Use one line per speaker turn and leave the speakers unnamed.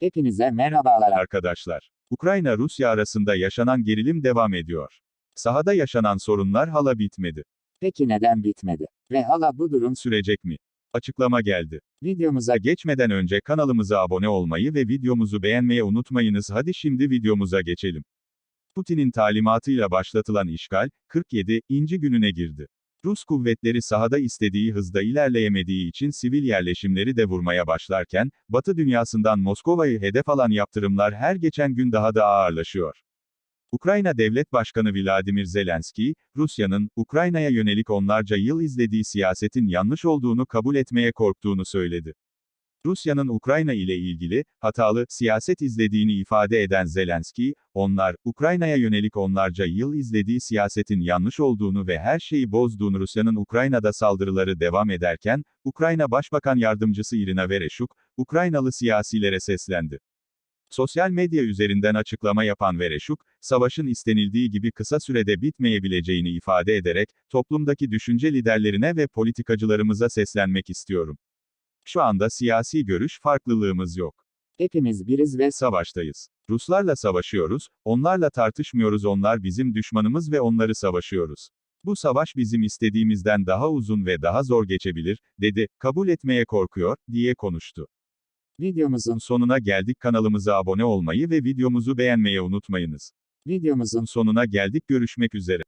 Hepinize merhabalar.
Arkadaşlar, Ukrayna-Rusya arasında yaşanan gerilim devam ediyor. Sahada yaşanan sorunlar hala bitmedi.
Peki neden bitmedi? Ve hala bu durum
Sürecek mi? Açıklama geldi.
videomuza
Geçmeden önce kanalımıza abone olmayı ve videomuzu beğenmeyi unutmayınız. Hadi şimdi videomuza geçelim. Putin'in talimatıyla başlatılan işgal, 47. inci gününe girdi. Rus kuvvetleri sahada istediği hızda ilerleyemediği için sivil yerleşimleri de vurmaya başlarken, Batı dünyasından Moskova'yı hedef alan yaptırımlar her geçen gün daha da ağırlaşıyor. Ukrayna Devlet Başkanı Vladimir Zelenski, Rusya'nın, Ukrayna'ya yönelik onlarca yıl izlediği siyasetin yanlış olduğunu kabul etmeye korktuğunu söyledi. Rusya'nın Ukrayna ile ilgili, hatalı, siyaset izlediğini ifade eden Zelenski, onlar, Ukrayna'ya yönelik onlarca yıl izlediği siyasetin yanlış olduğunu ve her şeyi bozduğunu Rusya'nın Ukrayna'da saldırıları devam ederken, Ukrayna Başbakan Yardımcısı Irina Vereshchuk, Ukraynalı siyasilere seslendi. Sosyal medya üzerinden açıklama yapan Vereshchuk, savaşın istenildiği gibi kısa sürede bitmeyebileceğini ifade ederek, toplumdaki düşünce liderlerine ve politikacılarımıza seslenmek istiyorum. Şu anda siyasi görüş farklılığımız yok.
hepimiz biriz ve
Savaştayız. Ruslarla savaşıyoruz, onlarla tartışmıyoruz onlar bizim düşmanımız ve onları savaşıyoruz. Bu savaş bizim istediğimizden daha uzun ve daha zor geçebilir, dedi, kabul etmeye korkuyor, diye konuştu.
videomuzun
Sonuna geldik kanalımıza abone olmayı ve videomuzu beğenmeyi unutmayınız.
videomuzun
Sonuna geldik görüşmek üzere.